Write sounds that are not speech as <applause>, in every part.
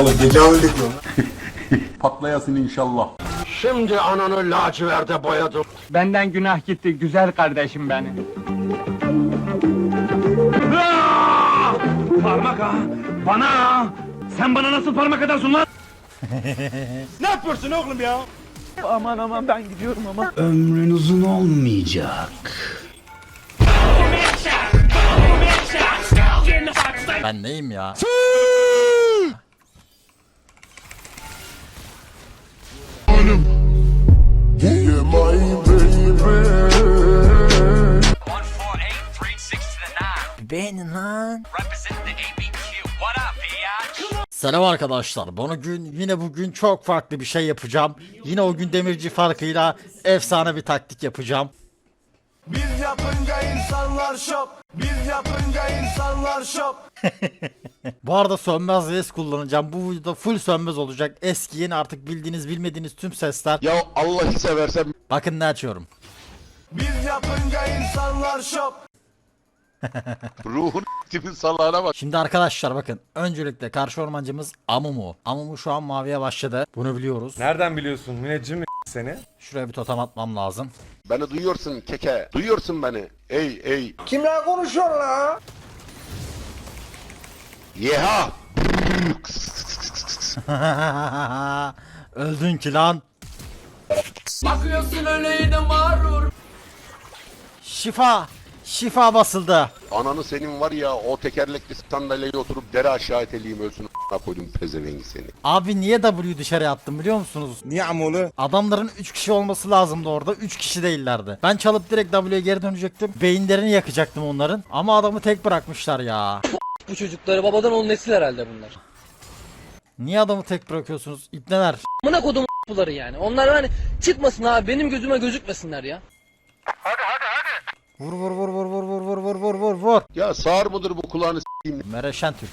Oğlum tecavüz ediyor. <laughs> Patlayasın inşallah. Şimdi ananı laciverde boyadım. Benden günah gitti güzel kardeşim benim. Parmak ha! Bana ha! Sen bana nasıl parmak atarsın lan? <laughs> ne yapıyorsun oğlum ya? Aman aman ben gidiyorum ama. Ömrün uzun olmayacak. Ben neyim ya? Beğenin lan. Selam arkadaşlar. Bugün yine bugün çok farklı bir şey yapacağım. Yine o gün demirci farkıyla efsane bir taktik yapacağım. Biz yapınca insanlar şok. Biz yapınca insanlar şok. <laughs> Bu arada sönmez res kullanacağım. Bu videoda full sönmez olacak. Eski yeni artık bildiğiniz bilmediğiniz tüm sesler. Ya Allah'ı seversen Bakın ne açıyorum. Biz yapınca insanlar şok. Ruhun <laughs> tipi salağına bak. Şimdi arkadaşlar bakın. Öncelikle karşı ormancımız Amumu. Amumu şu an maviye başladı. Bunu biliyoruz. Nereden biliyorsun müneccim mi seni? Şuraya bir totem atmam lazım. Beni duyuyorsun keke. Duyuyorsun beni. Ey ey. Kimler konuşuyor la? Yeha. <laughs> Öldün ki lan. Bakıyorsun öyle mağrur. Şifa. Şifa basıldı. Ananı senin var ya o tekerlekli sandalyeye oturup dere aşağı eteleyim ölsün a**ına koydum pezevengi seni. Abi niye W dışarı attım biliyor musunuz? Niye amolu? Adamların 3 kişi olması lazımdı orada. 3 kişi değillerdi. Ben çalıp direkt W'ye geri dönecektim. Beyinlerini yakacaktım onların. Ama adamı tek bırakmışlar ya. Bu çocukları babadan onun nesil herhalde bunlar. Niye adamı tek bırakıyorsunuz? İpneler. Amına kodum buları yani. Onlar hani çıkmasın abi benim gözüme gözükmesinler ya. Vur vur vur vur vur vur vur vur vur vur vur. Ya sağır mıdır bu kulağını s**eyim? Mere Şentürk.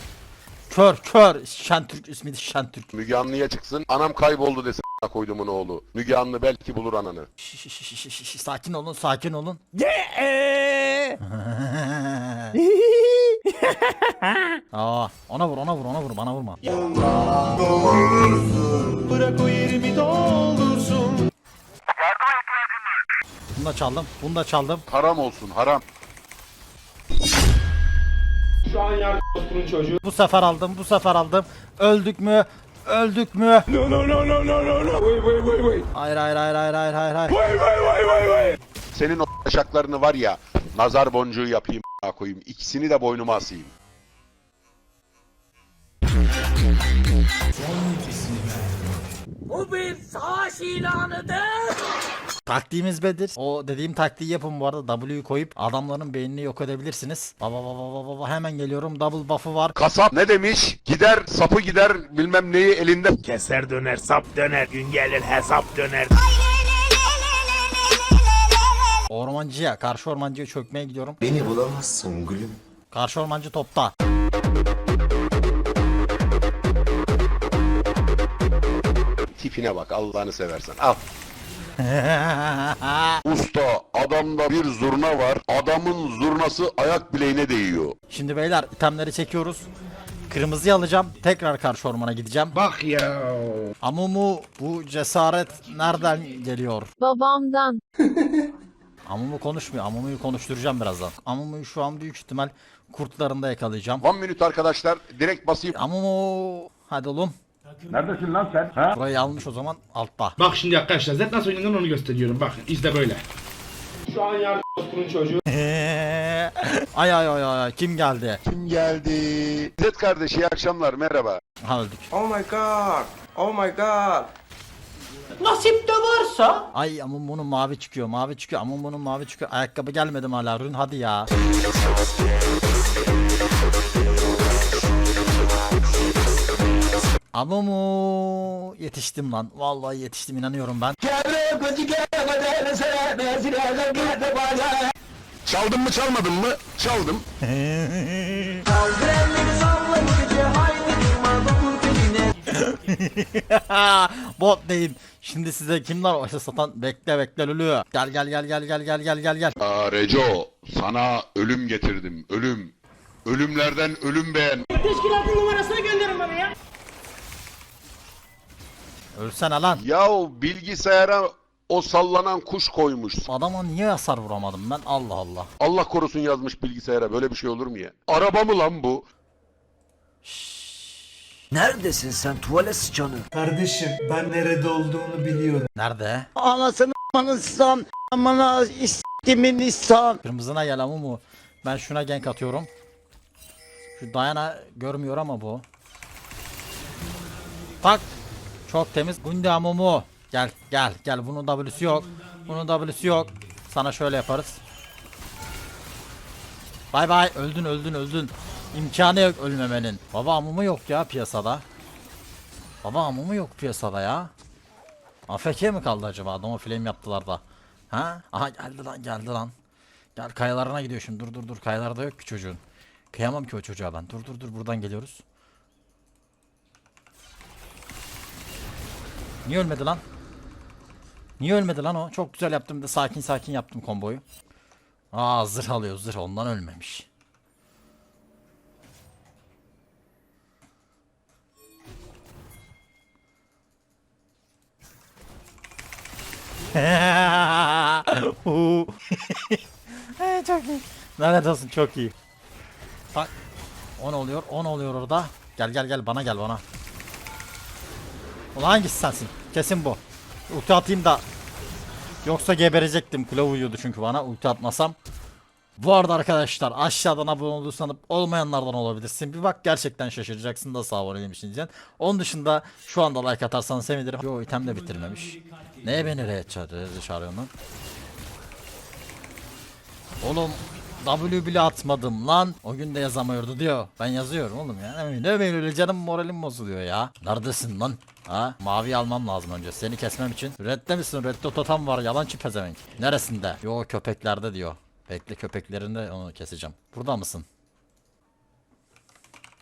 Kör kör. Şentürk ismi de Şentürk. Müge Anlı'ya çıksın. Anam kayboldu desin a**ına koydumun oğlu. Müge Anlı belki bulur ananı. Şş, şş, şş, şş, şş, Sakin olun sakin olun. Aa, <laughs> ona vur ona vur ona vur bana vurma. Bırak o yerimi doldursun. Bunu da çaldım. Bunu da çaldım. Haram olsun haram. Bu sefer aldım. Bu sefer aldım. Öldük mü? Öldük mü? No no no no no no no. Wait wait wait wait. Hayır hayır hayır hayır hayır hayır hayır. Senin o taşaklarını var ya nazar boncuğu yapayım a**ına koyayım. İkisini de boynuma asayım. Taktiğimiz bedir. O dediğim taktiği yapın bu arada. W'yu koyup adamların beynini yok edebilirsiniz. Baba baba baba baba hemen geliyorum. Double buff'ı var. Kasap ne demiş? Gider sapı gider bilmem neyi elinde. Keser döner sap döner gün gelir hesap döner. Ormancıya, karşı ormancıya çökmeye gidiyorum. Beni bulamazsın gülüm. Karşı ormancı topta. Tipine bak Allah'ını seversen. Al. <laughs> Usta adamda bir zurna var. Adamın zurnası ayak bileğine değiyor. Şimdi beyler itemleri çekiyoruz. Kırmızıyı alacağım. Tekrar karşı ormana gideceğim. Bak ya. Amumu bu cesaret nereden geliyor? Babamdan. <laughs> Amumu konuşmuyor. Amumu'yu konuşturacağım birazdan. Amumu'yu şu an büyük ihtimal kurtlarında yakalayacağım. One minute arkadaşlar direkt basayım. Amumu hadi oğlum. Neredesin lan sen? Ha? Burayı almış o zaman altta. Bak şimdi arkadaşlar Z nasıl oynanır onu gösteriyorum. Bak izle böyle. Şu an yardım bunun çocuğu. <laughs> ay ay ay ay kim geldi? Kim geldi? İzzet kardeş iyi akşamlar merhaba. Ha öldük. Oh my god. Oh my god. Ay Amumu'nun mavi çıkıyor mavi çıkıyor Amumu'nun mavi çıkıyor. Ayakkabı gelmedim hala Rün hadi ya. Amumu yetiştim lan. Vallahi yetiştim inanıyorum ben. Çaldın mı çalmadın mı? Çaldım. <laughs> Bot neyim? Şimdi size kimler o satan bekle bekle lülü. Gel gel gel gel gel gel gel gel gel. Aa, Reco sana ölüm getirdim. Ölüm. Ölümlerden ölüm beğen. Ölsene lan. Yahu bilgisayara o sallanan kuş koymuş. Adama niye hasar vuramadım ben Allah Allah. Allah korusun yazmış bilgisayara. Böyle bir şey olur mu ya? Araba mı lan bu? Neredesin sen tuvalet sıçanı? Kardeşim ben nerede olduğunu biliyorum. Nerede? Anasını amanısam amana istimin istan. Kırmızına gel ama mu? Ben şuna gank atıyorum. Şu Dayana görmüyor ama bu. Tak. Çok temiz. Gundi Amumu. Gel gel gel. Bunun W'si yok. Bunun W'si yok. Sana şöyle yaparız. Bay bay. Öldün öldün öldün. İmkanı yok ölmemenin. Baba Amumu yok ya piyasada. Baba Amumu yok piyasada ya. AFK mi kaldı acaba? Adama flame yaptılar da. Ha? Aha geldi lan geldi lan. Gel kayalarına gidiyor şimdi. Dur dur dur. Kayalarda yok ki çocuğun. Kıyamam ki o çocuğa ben. Dur dur dur. Buradan geliyoruz. Niye ölmedi lan? Niye ölmedi lan o? Çok güzel yaptım. De sakin sakin yaptım komboyu. Aa zırh alıyor zırh. Ondan ölmemiş. <laughs> <laughs> Ee, çok iyi. Lanet çok iyi. Bak. 10 oluyor 10 oluyor orada. Gel gel gel bana gel bana. Ulan hangisi sensin? Kesin bu. Ulti atayım da. Yoksa geberecektim. Kule uyuyordu çünkü bana ulti atmasam. Bu arada arkadaşlar aşağıdan abone olduğunu sanıp olmayanlardan olabilirsin. Bir bak gerçekten şaşıracaksın da sağ aboneymişsin diyeceksin. Onun dışında şu anda like atarsan sevinirim. Yo item de bitirmemiş. Neye beni re çağırıyor? Oğlum W bile atmadım lan. O gün de yazamıyordu diyor. Ben yazıyorum oğlum ya. Öyle canım moralim bozuluyor ya. Neredesin lan? Ha? Mavi almam lazım önce. Seni kesmem için. Redde misin? Redde totem var. Yalancı pezevenk. Neresinde? Yo köpeklerde diyor. Bekle köpeklerinde onu keseceğim. Burada mısın?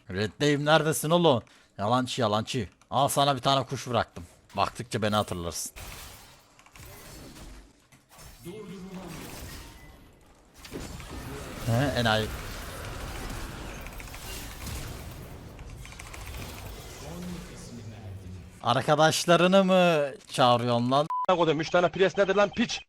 Reddeyim neredesin oğlum? Yalancı yalancı. Al sana bir tane kuş bıraktım. Baktıkça beni hatırlarsın. He, enayi. Arkadaşlarını mı çağırıyorsun lan? Kodum 3 tane pres nedir lan piç?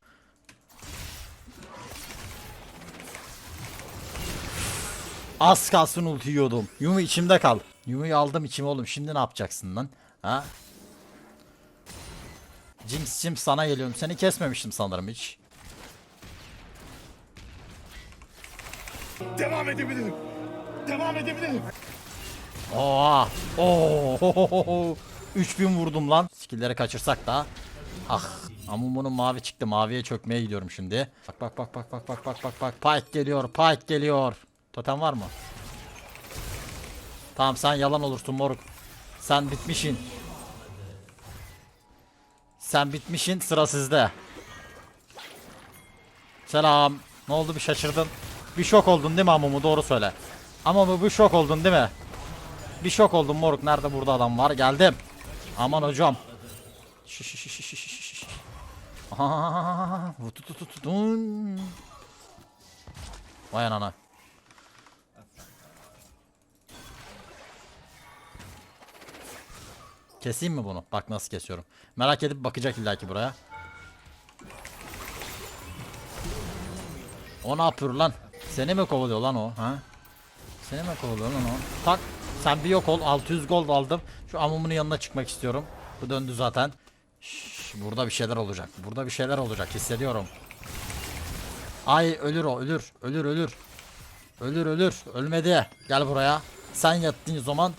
Az kalsın ulti yiyordum. Yumi içimde kal. Yumi'yi aldım içime oğlum. Şimdi ne yapacaksın lan? Ha? Jinx'cim sana geliyorum. Seni kesmemiştim sanırım hiç. Devam edebilirim. Devam edebilirim. Oha! Oo! 3000 vurdum lan. Skill'leri kaçırsak da. Ah! Amumu'nun mavi çıktı. Maviye çökmeye gidiyorum şimdi. Bak bak bak bak bak bak bak bak bak. Pike geliyor. Pike geliyor. Totem var mı? Tamam sen yalan olursun moruk. Sen bitmişin. Sen bitmişin sıra sizde. Selam. Ne oldu bir şaşırdın? Bir şok oldun değil mi Amumu doğru söyle. Ama bu bir şok oldun değil mi? Bir şok oldum moruk. Nerede burada adam var? Geldim. Aman hocam. Vay anana. Keseyim mi bunu? Bak nasıl kesiyorum. Merak edip bakacak illaki buraya. O ne yapıyor lan? Seni mi kovalıyor lan o? Ha? Seni mi kovalıyor lan o? Tak. Sen bir yok ol. 600 gold aldım. Şu amumunun yanına çıkmak istiyorum. Bu döndü zaten. Şş, burada bir şeyler olacak. Burada bir şeyler olacak. Hissediyorum. Ay ölür o. Ölür. Ölür ölür. Ölür ölür. Ölmedi. Gel buraya. Sen yattığın zaman.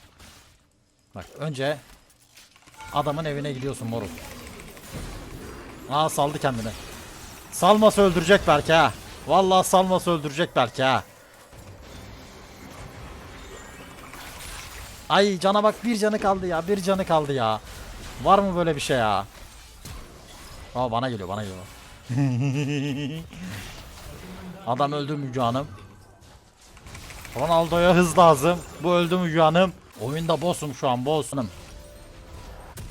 Bak önce adamın evine gidiyorsun moruk. Aa saldı kendini. Salmasa öldürecek belki ha. Vallahi salmasa öldürecek belki ha. Ay cana bak bir canı kaldı ya bir canı kaldı ya. Var mı böyle bir şey ya? Aa bana geliyor bana geliyor. <laughs> Adam öldü Müge Hanım. Ronaldo'ya hız lazım. Bu öldü Müge Hanım. Oyunda boss'um şu an boss'um.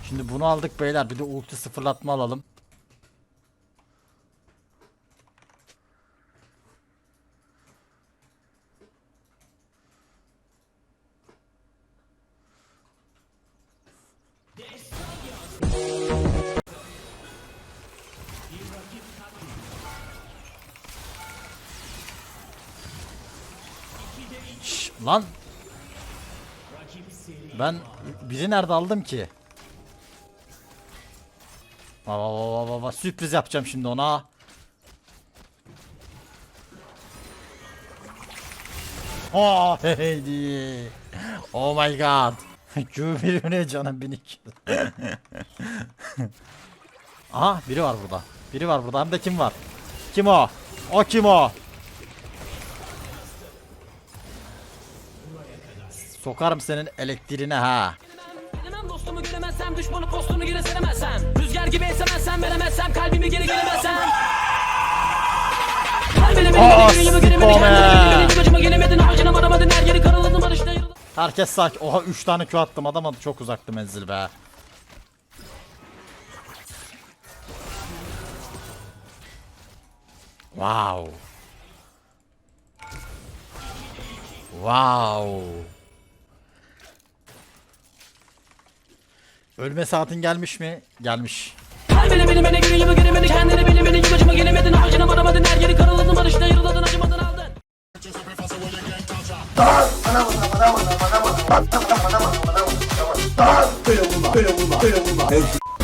Şimdi bunu aldık beyler. Bir de ulti sıfırlatma alalım. Lan. Ben biri nerede aldım ki? Baba baba baba sürpriz yapacağım şimdi ona. Oh heydi. Oh my god. <laughs> Q1 ne canım 1200. <laughs> Aha biri var burada. Biri var burada. Hem de kim var? Kim o? O kim o? Sokarım senin elektriğine ha. Gelemem dostumu göremezsem düşmanı postunu geri seremezsem Rüzgar gibi esemezsem veremezsem kalbimi geri gelemezsem Aa, sikome. Herkes sakin. Oha 3 tane Q attım adam adı çok uzaktı menzil be. Wow. Wow. Ölme saatin gelmiş mi? Gelmiş. Kalbine beni beni geri yüzümü göremedin kendine beni beni Bacıma gelemedin harcına varamadın her yeri karaladım barışta yarıladın acımadın aldın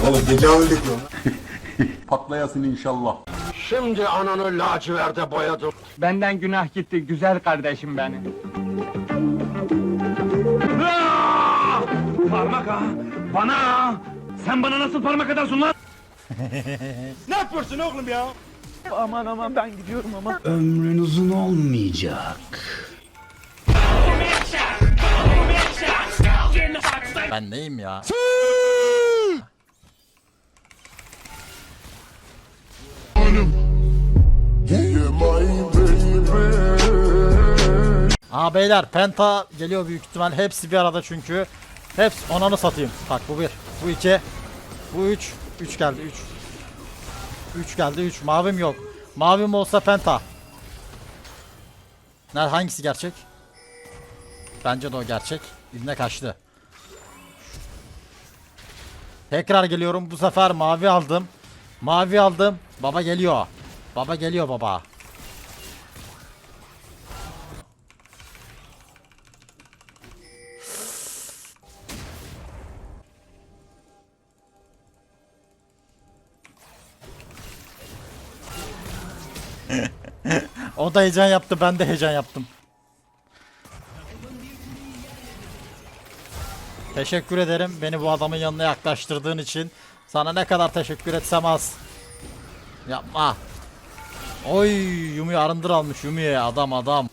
Oğlum tecavüz ediyor. Patlayasın inşallah. Şimdi ananı laciverde boyadım. Benden günah gitti güzel kardeşim benim. Parmak ha! Bana! Sen bana nasıl parmak atarsın lan? <laughs> ne yapıyorsun oğlum ya? Aman aman ben gidiyorum ama. Ömrün uzun olmayacak. Ben neyim ya? Aa beyler penta geliyor büyük ihtimal hepsi bir arada çünkü hepsi onanı satayım bak bu bir bu iki bu üç üç geldi üç üç geldi üç mavim yok mavim olsa penta Nerede hangisi gerçek bence de o gerçek İbne kaçtı Tekrar geliyorum. Bu sefer mavi aldım. Mavi aldım. Baba geliyor. Baba geliyor baba. O da heyecan yaptı. Ben de heyecan yaptım. Teşekkür ederim beni bu adamın yanına yaklaştırdığın için. Sana ne kadar teşekkür etsem az. Yapma. Oy Yumi'yi arındır almış Yumi'ye adam adam.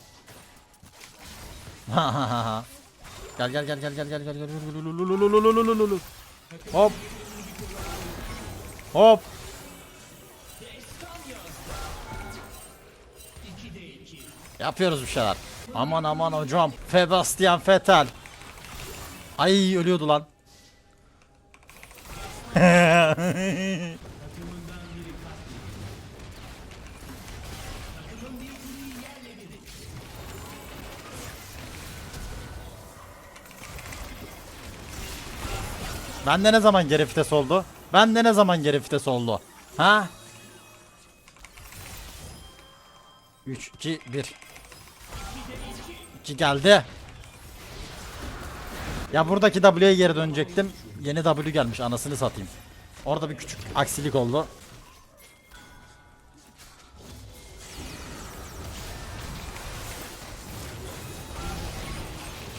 gel gel gel gel gel gel gel gel. Hop. Hop. Yapıyoruz bir şeyler. Aman aman hocam. Sebastian Vettel. Ay ölüyordu lan. Bende ne zaman geri vites oldu? Bende ne zaman geri vites oldu? Ha? 3 2 1 2 geldi. Ya buradaki W'ye geri dönecektim. Yeni W gelmiş anasını satayım. Orada bir küçük aksilik oldu.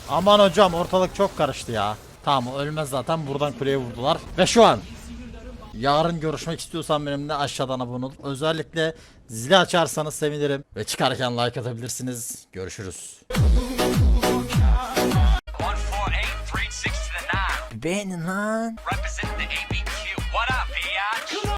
Aman hocam ortalık çok karıştı ya. Tamam ölmez zaten buradan kuleye vurdular. Ve şu an Yarın görüşmek istiyorsan benimle aşağıdan abone olup özellikle zili açarsanız sevinirim. Ve çıkarken like atabilirsiniz. Görüşürüz. beğenin lan.